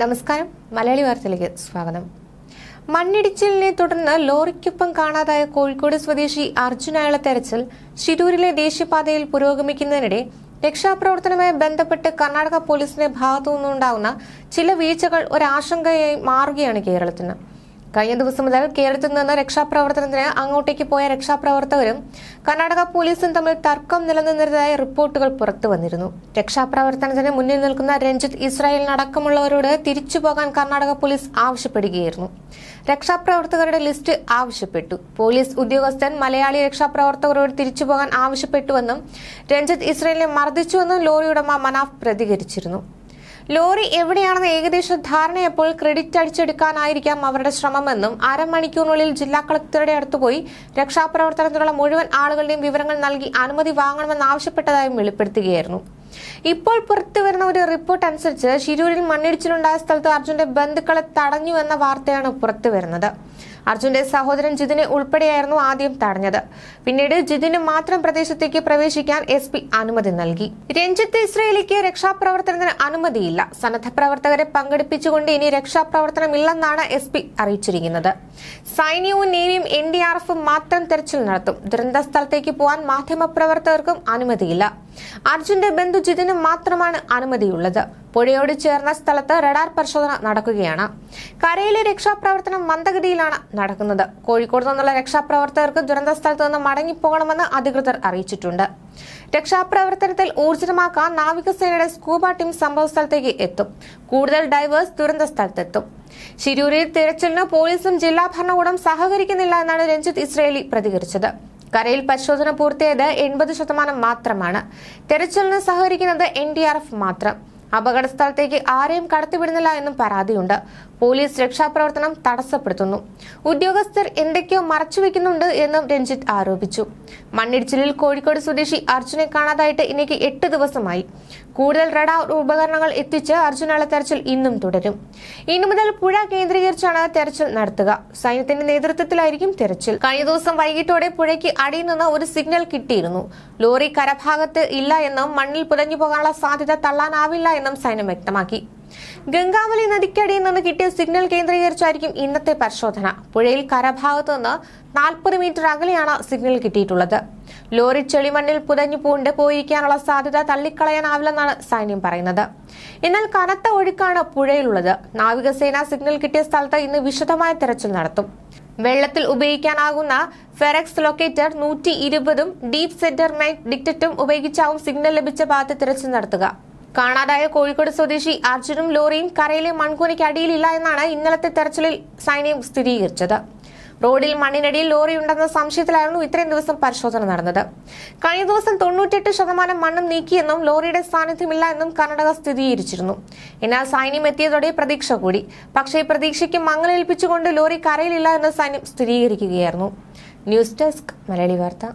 നമസ്കാരം. മലയാളി വാർത്തയിലേക്ക് സ്വാഗതം. മണ്ണിടിച്ചിലിനെ തുടർന്ന് ലോറിക്കൊപ്പം കാണാതായ കോഴിക്കോട് സ്വദേശി അർജുനായുള്ള തെരച്ചിൽ ശിരൂരിലെ ദേശീയപാതയിൽ പുരോഗമിക്കുന്നതിനിടെ രക്ഷാപ്രവർത്തനവുമായി ബന്ധപ്പെട്ട് കർണാടക പോലീസിന്റെ ഭാഗത്തു നിന്നുണ്ടാകുന്ന ചില വീഴ്ചകൾ ഒരാശങ്കയായി മാറുകയാണ് കേരളത്തിന്. കഴിഞ്ഞ ദിവസം മുതൽ കേരളത്തിൽ നിന്ന് രക്ഷാപ്രവർത്തനത്തിന് അങ്ങോട്ടേക്ക് പോയ രക്ഷാപ്രവർത്തകരും കർണാടക പോലീസും തമ്മിൽ തർക്കം നിലനിന്നിരുന്നതായ റിപ്പോർട്ടുകൾ പുറത്തു വന്നിരുന്നു. രക്ഷാപ്രവർത്തനത്തിന് മുന്നിൽ നിൽക്കുന്ന രഞ്ജിത്ത് ഇസ്രായേലിനടക്കമുള്ളവരോട് തിരിച്ചു പോകാൻ കർണാടക പോലീസ് ആവശ്യപ്പെടുകയായിരുന്നു. രക്ഷാപ്രവർത്തകരുടെ ലിസ്റ്റ് ആവശ്യപ്പെട്ടു. പോലീസ് ഉദ്യോഗസ്ഥൻ മലയാളി രക്ഷാപ്രവർത്തകരോട് തിരിച്ചുപോകാൻ ആവശ്യപ്പെട്ടുവെന്നും രഞ്ജിത്ത് ഇസ്രായേലിനെ മർദ്ദിച്ചുവെന്നും ലോറി ഉടമ മനാഫ് പ്രതികരിച്ചിരുന്നു. ലോറി എവിടെയാണെന്ന് ഏകദേശ ധാരണയപ്പോൾ ക്രെഡിറ്റ് അടിച്ചെടുക്കാനായിരിക്കാം അവരുടെ ശ്രമമെന്നും അരമണിക്കൂറിനുള്ളിൽ ജില്ലാ കളക്ടറുടെ അടുത്ത് പോയി രക്ഷാപ്രവർത്തനത്തിനുള്ള മുഴുവൻ ആളുകളുടെയും വിവരങ്ങൾ നൽകി അനുമതി വാങ്ങണമെന്ന് ആവശ്യപ്പെട്ടതായും വെളിപ്പെടുത്തുകയായിരുന്നു. ഇപ്പോൾ പുറത്തുവരുന്ന ഒരു റിപ്പോർട്ട് അനുസരിച്ച് ശിരൂരിൽ മണ്ണിടിച്ചിലുണ്ടായ സ്ഥലത്ത് അർജുന്റെ ബന്ധുക്കളെ തടഞ്ഞുവെന്ന വാർത്തയാണ് പുറത്തുവരുന്നത് അർജുന്റെ സഹോദരൻ ജിതിനെ ഉൾപ്പെടെയായിരുന്നു ആദ്യം തടഞ്ഞത്. പിന്നീട് ജിതിന് മാത്രം പ്രദേശത്തേക്ക് പ്രവേശിക്കാൻ എസ് പി അനുമതി നൽകി. രഞ്ജിത്ത് ഇസ്രയേലിക്ക് രക്ഷാപ്രവർത്തനത്തിന് അനുമതിയില്ല. സന്നദ്ധ പ്രവർത്തകരെ പങ്കെടുപ്പിച്ചുകൊണ്ട് ഇനി രക്ഷാപ്രവർത്തനമില്ലെന്നാണ് എസ് പി അറിയിച്ചിരിക്കുന്നത്. സൈന്യവും നേവിയും എൻ ഡി ആർ എഫും മാത്രം തെരച്ചിൽ നടത്തും. ദുരന്ത സ്ഥലത്തേക്ക് പോകാൻ മാധ്യമപ്രവർത്തകർക്കും അനുമതിയില്ല. അർജുന്റെ ബന്ധു ജിതിന് മാത്രമാണ് അനുമതിയുള്ളത്. പുഴയോട് ചേർന്ന സ്ഥലത്ത് റഡാർ പരിശോധന നടക്കുകയാണ്. കരയിലെ രക്ഷാപ്രവർത്തനം മന്ദഗതിയിലാണ് നടക്കുന്നത്. കോഴിക്കോട് നിന്നുള്ള രക്ഷാപ്രവർത്തകർക്ക് ദുരന്ത സ്ഥലത്ത് നിന്ന് മടങ്ങിപ്പോകണമെന്ന് അധികൃതർ അറിയിച്ചിട്ടുണ്ട്. രക്ഷാപ്രവർത്തനത്തിൽ ഊർജിതമാക്കാൻ നാവികസേനയുടെ സ്കൂബ ടീം സംഭവ സ്ഥലത്തേക്ക് എത്തും. കൂടുതൽ ഡൈവേഴ്സ് ദുരന്ത സ്ഥലത്തെത്തും ശിരൂരിൽ തിരച്ചിലിന് പോലീസും ജില്ലാ ഭരണകൂടം സഹകരിക്കുന്നില്ല എന്നാണ് രഞ്ജിത്ത് ഇസ്രയേലി പ്രതികരിച്ചത്. കരയിൽ പരിശോധന പൂർത്തിയായത് എൺപത് ശതമാനം മാത്രമാണ്. തെരച്ചിലിന് സഹകരിക്കുന്നത് എൻ മാത്രം. അപകട സ്ഥലത്തേക്ക് ആരെയും കടത്തിവിടുന്നില്ല എന്നും പരാതിയുണ്ട്. പോലീസ് രക്ഷാപ്രവർത്തനം തടസ്സപ്പെടുത്തുന്നു. ഉദ്യോഗസ്ഥർ എന്തൊക്കെയോ മറച്ചുവെക്കുന്നുണ്ട് എന്നും രഞ്ജിത്ത് ആരോപിച്ചു. മണ്ണിടിച്ചിലിൽ കോഴിക്കോട് സ്വദേശി അർജുനെ കാണാതായിട്ട് ഇനിക്ക് എട്ട് ദിവസമായി. കൂടുതൽ റഡാർ ഉപകരണങ്ങൾ എത്തിച്ച് അർജുനുള്ള തെരച്ചിൽ ഇന്നും തുടരും. ഇനി മുതൽ പുഴ കേന്ദ്രീകരിച്ചാണ് തെരച്ചിൽ നടത്തുക. സൈന്യത്തിന്റെ നേതൃത്വത്തിലായിരിക്കും തെരച്ചിൽ. കഴിഞ്ഞ ദിവസം വൈകിട്ടോടെ പുഴയ്ക്ക് അടിയിൽ നിന്ന് ഒരു സിഗ്നൽ കിട്ടിയിരുന്നു. ലോറി കരഭാഗത്ത് ഇല്ല എന്നും മണ്ണിൽ പുതഞ്ഞു പോകാനുള്ള സാധ്യത തള്ളാനാവില്ല എന്നും സൈന്യം വ്യക്തമാക്കി. ഗംഗാവലി നദിക്കടിയിൽ നിന്ന് കിട്ടിയ സിഗ്നൽ കേന്ദ്രീകരിച്ചായിരിക്കും ഇന്നത്തെ പരിശോധന. പുഴയിൽ കരഭാഗത്ത് നിന്ന് നാൽപ്പത് മീറ്റർ അകലെയാണ് സിഗ്നൽ കിട്ടിയിട്ടുള്ളത്. ലോറി ചെളിമണ്ണിൽ പുതഞ്ഞു പൂണ്ട് പോയിരിക്കാനുള്ള സാധ്യത തള്ളിക്കളയാനാവില്ലെന്നാണ് സൈന്യം പറയുന്നത്. എന്നാൽ കനത്ത ഒഴുക്കാണ് പുഴയിലുള്ളത്. നാവികസേന സിഗ്നൽ കിട്ടിയ സ്ഥലത്ത് ഇന്ന് വിശദമായ തെരച്ചിൽ നടത്തും. വെള്ളത്തിൽ ഉപയോഗിക്കാനാകുന്ന ഫെറക്സ് ലൊക്കേറ്റർ നൂറ്റി ഇരുപതും ഡീപ് സെന്റർ നൈറ്റ് ഡിക്റ്ററ്റും ഉപയോഗിച്ചാവും സിഗ്നൽ ലഭിച്ച ഭാഗത്ത് തിരച്ചിൽ നടത്തുക. കാണാതായ കോഴിക്കോട് സ്വദേശി അർജുനും ലോറിയും കരയിലെ മൺകൂനയ്ക്ക് അടിയിലില്ല എന്നാണ് ഇന്നലത്തെ തെരച്ചിലിൽ സൈന്യം സ്ഥിരീകരിച്ചത്. റോഡിൽ മണ്ണിനടിയിൽ ലോറി ഉണ്ടെന്ന സംശയത്തിലായിരുന്നു ഇത്രയും ദിവസം പരിശോധന നടന്നത്. കഴിഞ്ഞ ദിവസം തൊണ്ണൂറ്റെട്ട് ശതമാനം മണ്ണും നീക്കിയെന്നും ലോറിയുടെ സാന്നിധ്യമില്ല എന്നും കർണാടക സ്ഥിരീകരിച്ചിരുന്നു. എന്നാൽ സൈന്യം എത്തിയതോടെ പ്രതീക്ഷ കൂടി. പക്ഷേ പ്രതീക്ഷയ്ക്ക് മങ്ങലേൽപ്പിച്ചുകൊണ്ട് ലോറി കരയിലില്ല എന്ന് സൈന്യം സ്ഥിരീകരിക്കുകയായിരുന്നു. ന്യൂസ് ഡെസ്ക് മലയാളി വാർത്ത.